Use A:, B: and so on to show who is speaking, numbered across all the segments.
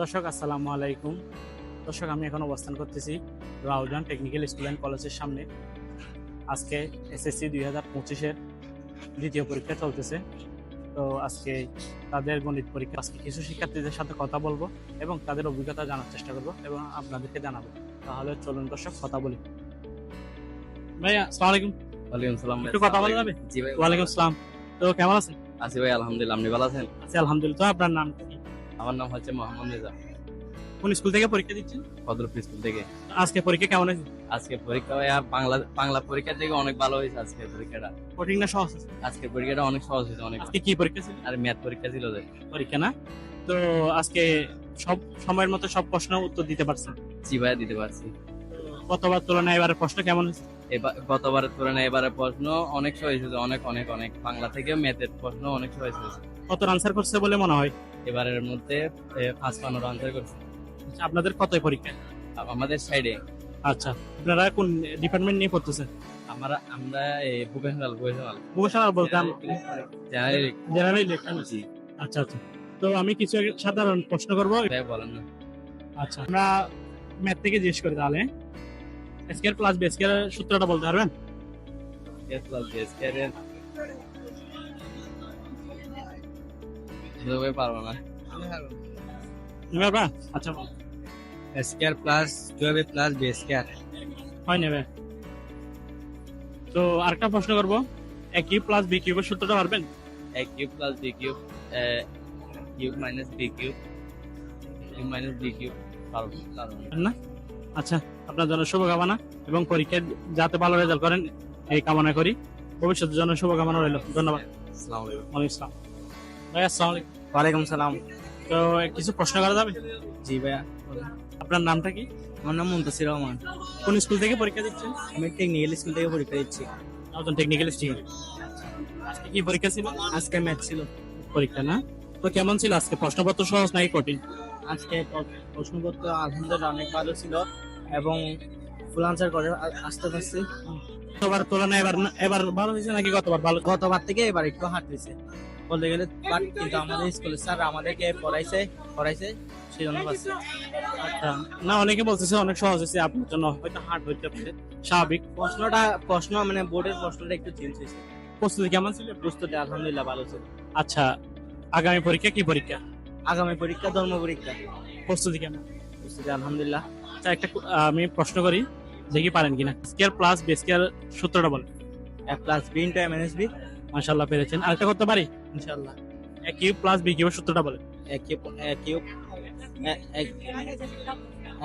A: দর্শক আসসালামু আলাইকুম। দর্শক আমি এখন অবস্থান করতেছি রাউজান টেকনিক্যাল স্কুল অ্যান্ড কলেজের সামনে। আজকে এসএসসি দুই হাজার পঁচিশের দ্বিতীয় পরীক্ষা চলতেছে। তো আজকে তাদের গণিত পরীক্ষা আজকে কিছু শিক্ষার্থীদের সাথে কথা বলব এবং তাদের অভিজ্ঞতা জানার চেষ্টা করব এবং আপনাদেরকে জানাব। তাহলে চলুন দর্শক কথা বলি। ভাইয়া আসসালামু আলাইকুম।
B: ওয়ালাইকুম সালাম
A: একটু কথা বলা যাবে?
B: জি ভাই
A: ওয়ালাইকুম আসসালাম তো কেমন আছেন?
B: আছি ভাই আলহামদুলিল্লাহ আপনি ভালো আছেন?
A: আছি আলহামদুলিল্লাহ। তো আপনার নাম কি?
B: আমার নাম হচ্ছে মোহাম্মদ রেজা
A: কোন স্কুল থেকে পরীক্ষা দিচ্ছেন?
B: ফজলপুর স্কুল থেকে।
A: আজকে পরীক্ষা কেমন হয়েছে?
B: আজকে পরীক্ষা ভাইয়া বাংলা বাংলা পরীক্ষা থেকে অনেক ভালো হয়েছে আজকে পরীক্ষাটা।
A: কঠিন না সহজ?
B: আজকে পরীক্ষাটা অনেক সহজ হয়েছে অনেক
A: আজকে কি পরীক্ষা ছিল?
B: আর ম্যাথ পরীক্ষা ছিল যে।
A: পরীক্ষা না? তো আজকে সব সময়ের মতো সব প্রশ্ন উত্তর দিতে পারছেন?
B: জি ভাইয়া দিতে পারছি।
A: গতবার তুলনায় এবারে প্রশ্ন কেমন হয়েছে?
B: এবার গতবারের তুলনায় এবারে প্রশ্ন অনেক সহজ হয়েছে অনেক অনেক অনেক। বাংলা থেকে ম্যাথের প্রশ্ন অনেক সহজ হয়েছে।
A: কত আনসার করছে বলে মনে হয়?
B: এবারের মধ্যে পাঁচ পানোর আনসার করছে।
A: আচ্ছা, আপনাদের কত পরীক্ষা?
B: আমাদের সাইডে
A: আচ্ছা আপনারা কোন ডিপার্টমেন্ট নিয়ে পড়তেছেন?
B: আমরা আমরা ভোকেশনাল ভোকেশনাল
A: ভূষাল বলতাম
B: জেনারেল
A: জেনারেল আচ্ছা আচ্ছা। তো আমি কিছু সাধারণ প্রশ্ন করব।
B: ভাই বলেন না।
A: আচ্ছা আমরা ম্যাথ থেকে জিজ্ঞেস করি তাহলে। স্কয়ার প্লাস বি স্কয়ার সূত্রটা বলতে পারবেন?
B: এ প্লাস বি স্কয়ারের বুঝতে পারব না।
A: নেবে আচ্ছা বল।
B: Square plus twelve plus B square
A: হয় নেবে। তো আরেকটা প্রশ্ন করব। এ কিউব প্লাস বি কিউবের সূত্রটা পারবেন?
B: A cube plus B cube cube minus B cube cube minus B cube পারব পারব না।
A: আচ্ছা আপনার জন্য শুভকামনা এবং পরীক্ষায় যাতে ভালো রেজাল্ট করেন এই কামনা করি। ভবিষ্যতের জন্য শুভকামনা রইল। ধন্যবাদ।
B: আসসালামু
A: ভাই আসসালামু।
C: ওয়ালাইকুম সালাম।
A: তো কিছু প্রশ্ন করা যাবে?
C: জি ভাইয়া।
A: আপনার নামটা কি?
C: আমার নাম মুন্তাসির রহমান।
A: কোন স্কুল থেকে পরীক্ষা দিচ্ছেন?
C: আমি টেকনিক্যাল স্কুল থেকে পরীক্ষা দিচ্ছি।
A: নতুন টেকনিক্যাল স্টুডেন্ট আজকে কি পরীক্ষা ছিল?
C: আজকে ম্যাথ ছিল।
A: পরীক্ষা না? তো কেমন ছিল আজকে? প্রশ্নপত্র সহজ নাকি কঠিন?
C: আজকে প্রশ্নপত্র আলহামদুলিল্লাহ অনেক ভালো ছিল এবং ফুল আনসার করে আসতে পারছি
A: গতবার তুলনায় এবার এবার ভালো হয়েছে নাকি গতবার? ভালো
C: গতবার থেকে এবার একটু হয়েছে বলতে গেলে বাট কিন্তু আমাদের স্কুলের স্যার আমাদেরকে পড়াইছে পড়াইছে সেই জন্য পারছি
A: আচ্ছা। না অনেকে বলতেছে অনেক সহজ হয়েছে আপনার জন্য হয়তো হার্ড হইতে পারে। স্বাভাবিক।
C: প্রশ্নটা প্রশ্ন মানে বোর্ডের প্রশ্নটা একটু চেঞ্জ হয়েছে।
A: প্রস্তুতি কেমন ছিল?
C: প্রস্তুতি আলহামদুলিল্লাহ ভালো ছিল।
A: আচ্ছা আগামী পরীক্ষা কি পরীক্ষা?
C: আগামী পরীক্ষা ধর্ম পরীক্ষা।
A: প্রস্তুতি কেমন?
C: প্রস্তুতি আলহামদুলিল্লাহ।
A: আচ্ছা একটা আমি প্রশ্ন করি দেখি পারেন কিনা। স্কয়ার প্লাস বি স্কয়ার সূত্রটা বলেন।
C: A plus B into M N S B
A: মাশাআল্লাহ পেরেছেন। আরেকটা করতে পারি?
C: ইনশাআল্লাহ।
A: এ কিউব প্লাস বি কিউবের সূত্রটা বলেন।
C: A cube a cube a, a,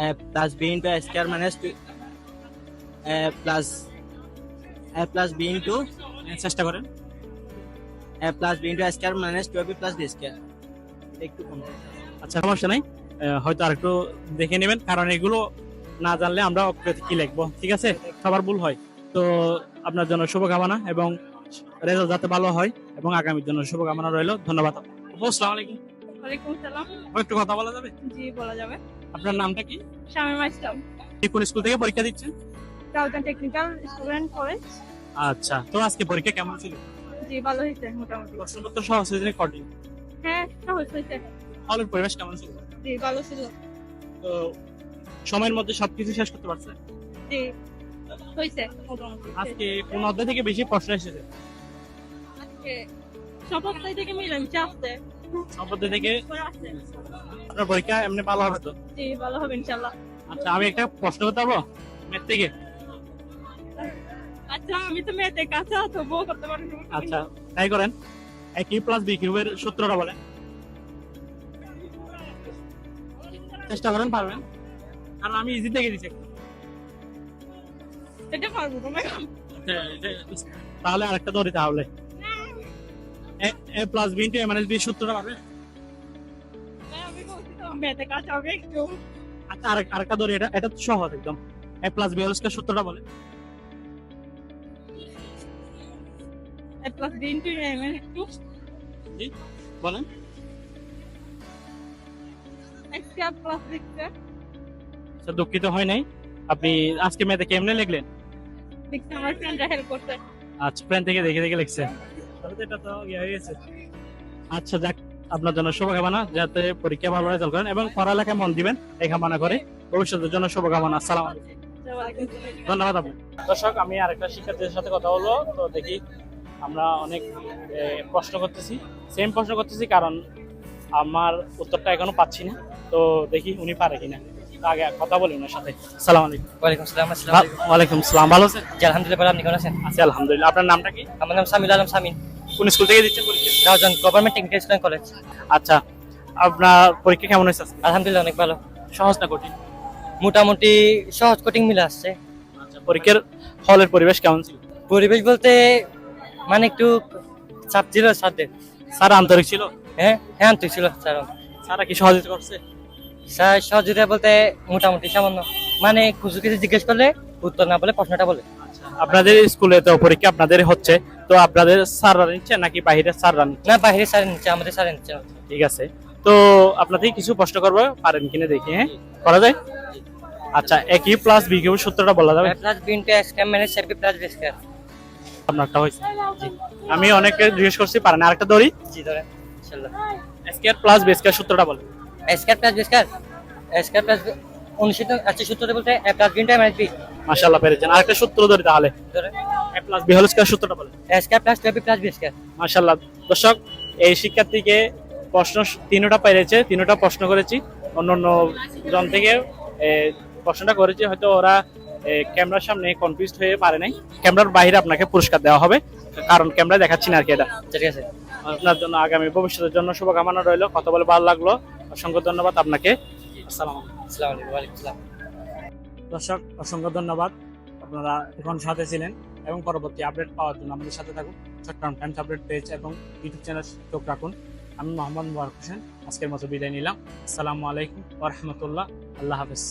C: a plus b into a square minus two a plus a plus b into
A: এ, চেষ্টা করেন।
C: A plus b into a square minus 2b plus b square একটু কম
A: আচ্ছা সমস্যা নাই। হয়তো আরেকটু দেখে নেবেন কারণ এগুলো না জানলে আমরা কি লিখব ঠিক আছে? সবার ভুল হয়। তো আপনার জন্য শুভকামনা এবং রেজাল্ট যাতে ভালো হয় এবং আগামীর জন্য শুভকামনা রইল। ধন্যবাদ আসসালামু আলাইকুম।
D: ওয়ালাইকুম
A: একটু কথা বলা যাবে?
D: জি বলা যাবে।
A: আপনার নামটা কি?
D: শামিমা ইসলাম
A: আপনি কোন স্কুল থেকে পরীক্ষা দিচ্ছেন?
D: Technical student college.
A: আচ্ছা তো আজকে পরীক্ষা কেমন ছিল?
D: জি ভালো হয়েছে মোটামুটি।
A: প্রশ্নপত্র সহজ হয়েছে কঠিন
D: হ্যাঁ সহজ হয়েছে
A: হলের পরিবেশ কেমন ছিল
D: জি ভালো ছিল।
A: তো সময়ের মধ্যে সবকিছু শেষ করতে পারছে?
D: জি হয়েছে
A: আজকে কোন অধ্যায় থেকে বেশি প্রশ্ন এসেছে?
D: আজকে সব অধ্যায় থেকে মিলেমিশে আসছে
A: সব অধ্যায় থেকে? আপনার পরীক্ষা এমনি ভালো হবে তো?
D: জি ভালো হবে ইনশাল্লাহ
A: আচ্ছা আমি একটা প্রশ্ন করতে পারব? ম্যাথ থেকে?
D: আচ্ছা আমি তো মেয়েতে কাঁচা তো বউ করতে পারি
A: আচ্ছা তাই করেন। এ কিউ প্লাস বি কিউবের সূত্রটা বলেন। চেষ্টা করেন পারবেন। আর আমি ইজি থেকে দিচ্ছি
D: এটা পারব
A: তাহলে আরেকটা ধরি তাহলে। A plus B into A minus B সূত্রটা পারবেন আচ্ছা আরেক- আরেকটা ধরি এটা এটা সহজ একদম। A plus B whole square সূত্রটা জি বলেন।
D: এক্সট্রা প্লাস দেখতে
A: আচ্ছা, দুঃখিত হয় নাই। আপনি আজকে ম্যাথে কেমনে লিখলেন?
D: দেখতে আমার ফ্রেন্ডরা হেল্প করতে
A: আচ্ছা প্ল্যান থেকে দেখে দেখে লিখছেন তাহলে এটা তো ইয়ে হয়ে গেছে। আচ্ছা যাক আপনার জন্য শুভকামনা যাতে পরীক্ষা ভালো রেজাল্ট করেন এবং পড়ালেখায় মন দিবেন এই কামনা করে। ভবিষ্যতের জন্য শুভকামনা আসসালাম আলাইকুম। ধন্যবাদ আপনি দর্শক আমি আরেকটা শিক্ষার্থীদের সাথে কথা বলব। তো দেখি আমরা অনেক প্রশ্ন করতেছি। সেম প্রশ্ন করতেছি কারণ আমার উত্তরটা এখনও পাচ্ছি না। তো দেখি উনি পারে কিনা। আগে কথা বলি ওনার সাথে। সালাম আলাইকুম।
E: ওয়ালাইকুম সালাম আসসালাম
A: ওয়ালাইকুম সালাম। ভালো আছেন?
E: জি আলহামদুলিল্লাহ আপনি কেমন আছেন?
A: আছি আলহামদুলিল্লাহ। আপনার নামটা কি?
E: আমার নাম সামিল আলম সামিন।
A: কোন স্কুল থেকে দিচ্ছেন পরীক্ষা?
E: Raozan government technical student college
A: আচ্ছা আপনার পরীক্ষা কেমন হয়েছে?
E: আলহামদুলিল্লাহ অনেক ভালো।
A: সহজ না কঠিন?
E: মোটামুটি সহজ কোটিং মিলে আসছে।
A: আচ্ছা পরীক্ষার হলের পরিবেশ কেমন ছিল?
E: পরিবেশ বলতে মানে একটু চাপ ছিল স্যারদের
A: স্যার আন্তরিক ছিল
E: হ্যাঁ হ্যাঁ আন্তরিক ছিল স্যার
A: স্যারা কি সহযোগিতা করছে
E: স্যার সহযোগিতা বলতে মোটামুটি সামান্য মানে কিছু কিছু জিজ্ঞেস করলে উত্তর না বলে প্রশ্নটা বলে
A: আপনাদের স্কুলে তো পরীক্ষা আপনাদের হচ্ছে তো আপনাদের স্যাররা নিচ্ছে নাকি বাইরের স্যাররা নিচ্ছে
E: না বাইরে স্যার নিচ্ছে আমাদের স্যার নিচ্ছে
A: ঠিক আছে তো আপনাদের কিছু প্রশ্ন করব পারেন কিনা দেখি হ্যাঁ করা যায় আচ্ছা একই প্লাস বি কিউব সূত্রটা বলা যাবে
E: প্লাস বি ইন্টু এস ক্যাম মাইনাস এর বি প্লাস বি স্কয়ার
A: আপনারটা হয়েছে। আমি অনেকে জিজ্ঞেস করছি পারেন আরেকটা ধরি।
E: জি ধরেন ইনশাআল্লাহ
A: স্কয়ার প্লাস বি স্কয়ার সূত্রটা বলেন।
E: Square plus B square square plus অনুষ্ঠিত আচ্ছা সূত্রটা বলতে A plus B into A B
A: মাশাআল্লাহ পেরেছেন। আরেকটা সূত্র ধরি তাহলে। A plus B whole square সূত্রটা বলেন।
E: Square plus two plus B square
A: মাশাআল্লাহ। দর্শক এই শিক্ষার্থীকে প্রশ্ন তিনটা পেরেছে তিনটা প্রশ্ন করেছি। অন্য অন্য জন থেকে প্রশ্নটা করেছি। হয়তো ওরা ক্যামেরার সামনে কনফিউজ হয়ে পারে নাই। ক্যামেরার বাইরে আপনাকে পুরস্কার দেওয়া হবে। কারণ ক্যামেরা দেখাচ্ছি না আর কি এটা।
E: ঠিক আছে।
A: আপনার জন্য আগামী ভবিষ্যতের জন্য শুভকামনা রইল। কথা বলে ভালো লাগল। অসংখ্য ধন্যবাদ আপনাকে। দর্শক অসংখ্য ধন্যবাদ। আপনারা এখন সাথে ছিলেন এবং পরবর্তী আপডেট পাওয়ার জন্য আমাদের সাথে থাকুন। চট্টগ্রাম টাইমস আপডেট পেজ এবং ইউটিউব চ্যানেল চোখ রাখুন। আমি মোহাম্মদ মুবারক হোসেন। আজকের মতো বিদায় নিলাম। আসসালামু আলাইকুম ওরহমতুল্লাহ আল্লাহ হাফেজ।